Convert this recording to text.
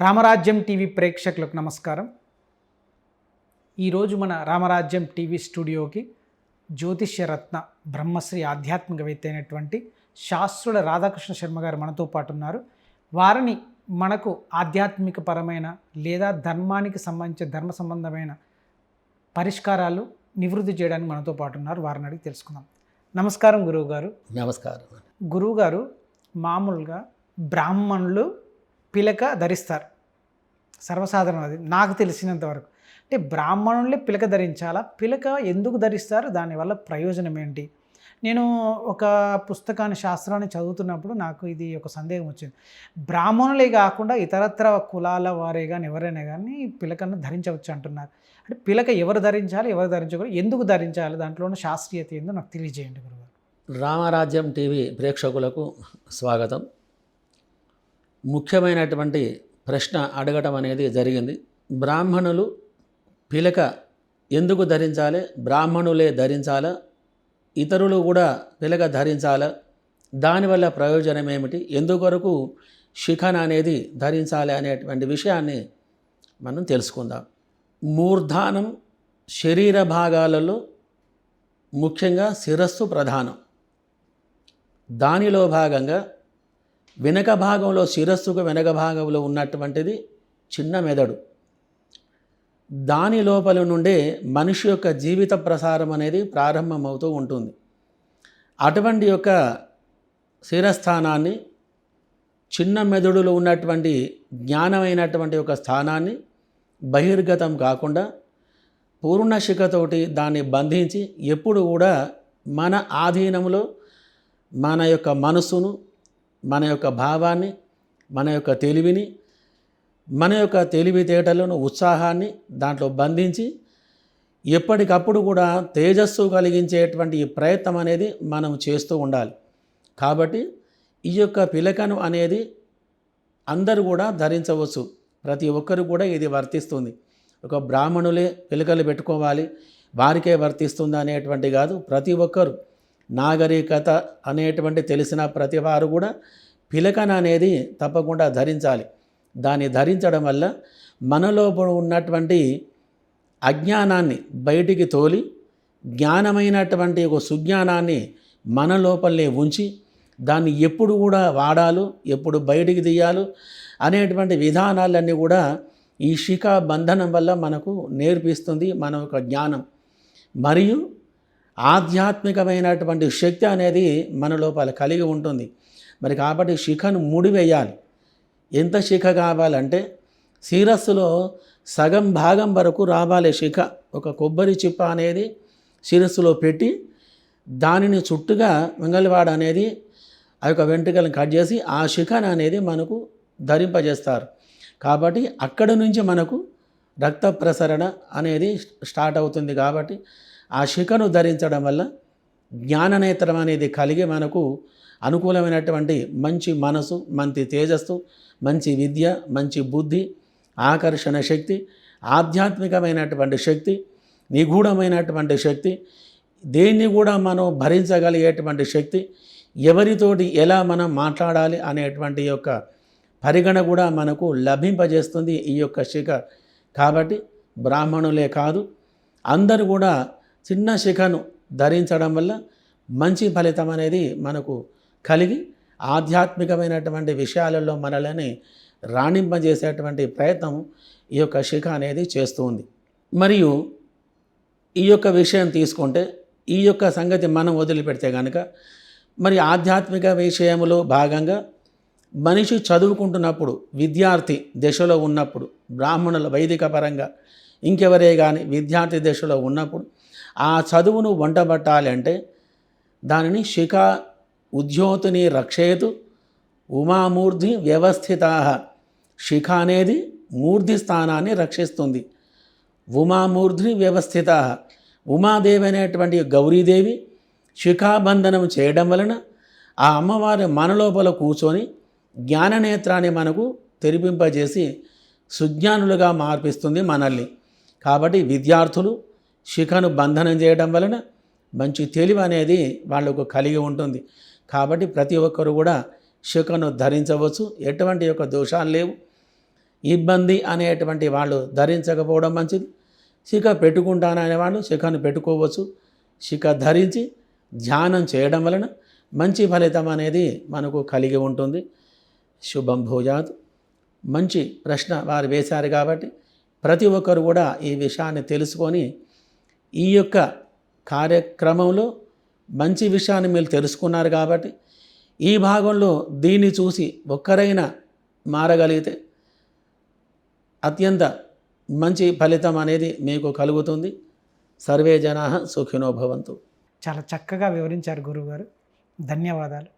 రామరాజ్యం TV ప్రేక్షకులకు నమస్కారం. ఈరోజు మన రామరాజ్యం టీవీ స్టూడియోకి జ్యోతిష్య రత్న బ్రహ్మశ్రీ ఆధ్యాత్మికవేత్త అయినటువంటి శాస్త్రుల రాధాకృష్ణ శర్మ గారు మనతో పాటు ఉన్నారు. వారిని మనకు ఆధ్యాత్మిక పరమైన లేదా ధర్మానికి సంబంధించిన ధర్మ సంబంధమైన పరిష్కారాలు నివృత్తి చేయడానికి మనతో పాటు ఉన్నారు. వారిని అడిగి తెలుసుకుందాం. నమస్కారం గురువు గారు. నమస్కారం. గురువుగారు మామూలుగా బ్రాహ్మణులు పిలక ధరిస్తారు. సర్వసాధారణం అది. నాకు తెలిసినంత వరకు. అంటే బ్రాహ్మణులే పిలక ధరించాలా? పిలక ఎందుకు ధరిస్తారు? దానివల్ల ప్రయోజనం ఏంటి? నేను ఒక పుస్తకాన్ని శాస్త్రాన్ని చదువుతున్నప్పుడు నాకు ఇది ఒక సందేహం వచ్చింది. బ్రాహ్మణులే కాకుండా ఇతరత్ర కులాల వారే కానీ ఎవరైనా కానీ పిలకను ధరించవచ్చు అంటున్నారు. అంటే పిలక ఎవరు ధరించాలి ఎవరు ధరించకూడదు ఎందుకు ధరించాలి? దాంట్లో ఉన్న శాస్త్రీయత ఏందో నాకు తెలియజేయండి గురువు రామరాజ్యం టీవీ ప్రేక్షకులకు స్వాగతం. ముఖ్యమైనటువంటి ప్రశ్న అడగటం అనేది జరిగింది. బ్రాహ్మణులు పిలక ఎందుకు ధరించాలి? బ్రాహ్మణులే ధరించాలా? ఇతరులు కూడా పిలక ధరించాలా? దానివల్ల ప్రయోజనం ఏమిటి? ఎందుకొరకు శిఖన అనేది ధరించాలి అనేటువంటి విషయాన్ని మనం తెలుసుకుందాం. మూర్ధానం శరీర భాగాలలో ముఖ్యంగా శిరస్సు ప్రధానం. దానిలో భాగంగా వెనక భాగంలో శిరస్సుకు వెనక భాగంలో ఉన్నటువంటిది చిన్న మెదడు. దాని లోపల నుండే మనిషి యొక్క జీవిత ప్రసారం అనేది ప్రారంభమవుతూ ఉంటుంది. అటువంటి యొక్క శిరస్థానాన్ని చిన్న మెదడులో ఉన్నటువంటి జ్ఞానమైనటువంటి ఒక స్థానాన్ని బహిర్గతం కాకుండా పూర్ణశిఖతోటి దాన్ని బంధించి ఎప్పుడు కూడా మన ఆధీనంలో మన యొక్క మనసును మన యొక్క భావాన్ని మన యొక్క తెలివిని మన యొక్క తెలివితేటలను ఉత్సాహాన్ని దాంట్లో బంధించి ఎప్పటికప్పుడు కూడా తేజస్సు కలిగించేటువంటి ఈ ప్రయత్నం అనేది మనం చేస్తూ ఉండాలి. కాబట్టి ఈ యొక్క పిలకను అనేది అందరూ కూడా ధరించవచ్చు. ప్రతి ఒక్కరు కూడా ఇది వర్తిస్తుంది. ఒక బ్రాహ్మణులే పిలకలు పెట్టుకోవాలి. వారికే వర్తిస్తుంది అనేటువంటి కాదు. ప్రతి ఒక్కరు నాగరికత అనేటువంటి తెలిసిన ప్రతి వారు కూడా పిలకన అనేది తప్పకుండా ధరించాలి. దాన్ని ధరించడం వల్ల మనలో ఉన్నటువంటి అజ్ఞానాన్ని బయటికి తోలి జ్ఞానమైనటువంటి ఒక సుజ్ఞానాన్ని మన లోపలనే ఉంచి దాన్ని ఎప్పుడు కూడా వాడాలో ఎప్పుడు బయటికి తీయాలో అనేటువంటి విధానాలన్నీ కూడా ఈ శిఖా బంధనం వల్ల మనకు నేర్పిస్తుంది మన యొక్క జ్ఞానం. మరియు ఆధ్యాత్మికమైనటువంటి శక్తి అనేది మన లోపల కలిగి ఉంటుంది. మరి కాబట్టి శిఖను ముడివేయాలి. ఎంత శిఖ కావాలంటే శిరస్సులో సగం భాగం వరకు రావాలి శిఖ. ఒక కొబ్బరి చిప్ప అనేది శిరస్సులో పెట్టి దానిని చుట్టుగా మంగళవాడ అనేది ఆ యొక్క వెంట్రుకలను కట్ చేసి ఆ శిఖను అనేది మనకు ధరింపజేస్తారు. కాబట్టి అక్కడ నుంచి మనకు రక్త ప్రసరణ అనేది స్టార్ట్ అవుతుంది కాబట్టి ఆ శిఖను ధరించడం వల్ల జ్ఞాననేత్రం అనేది కలిగి మనకు అనుకూలమైనటువంటి మంచి మనసు మంచి తేజస్సు మంచి విద్య మంచి బుద్ధి ఆకర్షణ శక్తి ఆధ్యాత్మికమైనటువంటి శక్తి నిగూఢమైనటువంటి శక్తి దేన్ని కూడా మనం భరించగలిగేటువంటి శక్తి ఎవరితోటి ఎలా మనం మాట్లాడాలి అనేటువంటి యొక్క పరిగణ కూడా మనకు లభింపజేస్తుంది ఈ యొక్క శిఖ కాబట్టి బ్రాహ్మణులే కాదు అందరూ కూడా చిన్న శిఖను ధరించడం వల్ల మంచి ఫలితం అనేది మనకు కలిగి ఆధ్యాత్మికమైనటువంటి విషయాలలో మనల్ని రాణింపజేసేటువంటి ప్రయత్నం ఈ యొక్క శిఖ అనేది చేస్తుంది. మరియు ఈ యొక్క విషయం తీసుకుంటే ఈ యొక్క సంగతి మనం వదిలిపెడితే కనుక మరి ఆధ్యాత్మిక విషయంలో భాగంగా మనిషి చదువుకుంటున్నప్పుడు విద్యార్థి దశలో ఉన్నప్పుడు బ్రాహ్మణుల వైదిక పరంగా ఇంకెవరే కానీ విద్యార్థి దశలో ఉన్నప్పుడు ఆ చదువును వంటబట్టాలి అంటే దానిని శిఖ ఉద్యోతిని రక్షయతు ఉమామూర్ధి వ్యవస్థిత శిఖ అనేది మూర్ధి స్థానాన్ని రక్షిస్తుంది. ఉమామూర్ధి వ్యవస్థిత ఉమాదేవి అనేటువంటి గౌరీదేవి శిఖాబంధనం చేయడం వలన ఆ అమ్మవారి మనలోపల కూర్చొని జ్ఞాననేత్రాన్ని మనకు తెరిపింపజేసి సుజ్ఞానులుగా మార్పిస్తుంది మనల్ని. కాబట్టి విద్యార్థులు శిఖను బంధనం చేయడం వలన మంచి తెలివి అనేది వాళ్ళకు కలిగి ఉంటుంది. కాబట్టి ప్రతి ఒక్కరు కూడా శిఖను ధరించవచ్చు. ఎటువంటి యొక్క దోషాలు లేవు. ఇబ్బంది అనేటువంటి వాళ్ళు ధరించకపోవడం మంచిది. శిఖ పెట్టుకుంటాననే వాళ్ళు శిఖను పెట్టుకోవచ్చు. శిఖ ధరించి ధ్యానం చేయడం వలన మంచి ఫలితం అనేది మనకు కలిగి ఉంటుంది. శుభం భూయాత్. మంచి ప్రశ్న వారు వేశారు కాబట్టి ప్రతి ఒక్కరు కూడా ఈ విషయాన్ని తెలుసుకొని ఈ యొక్క కార్యక్రమంలో మంచి విషయాన్ని మీరు తెలుసుకున్నారు కాబట్టి ఈ భాగంలో దీన్ని చూసి ఒక్కరైనా మారగలిగితే అత్యంత మంచి ఫలితం అనేది మీకు కలుగుతుంది. సర్వే జనా సుఖినోభవంతు చాలా చక్కగా వివరించారు గురువుగారు. ధన్యవాదాలు.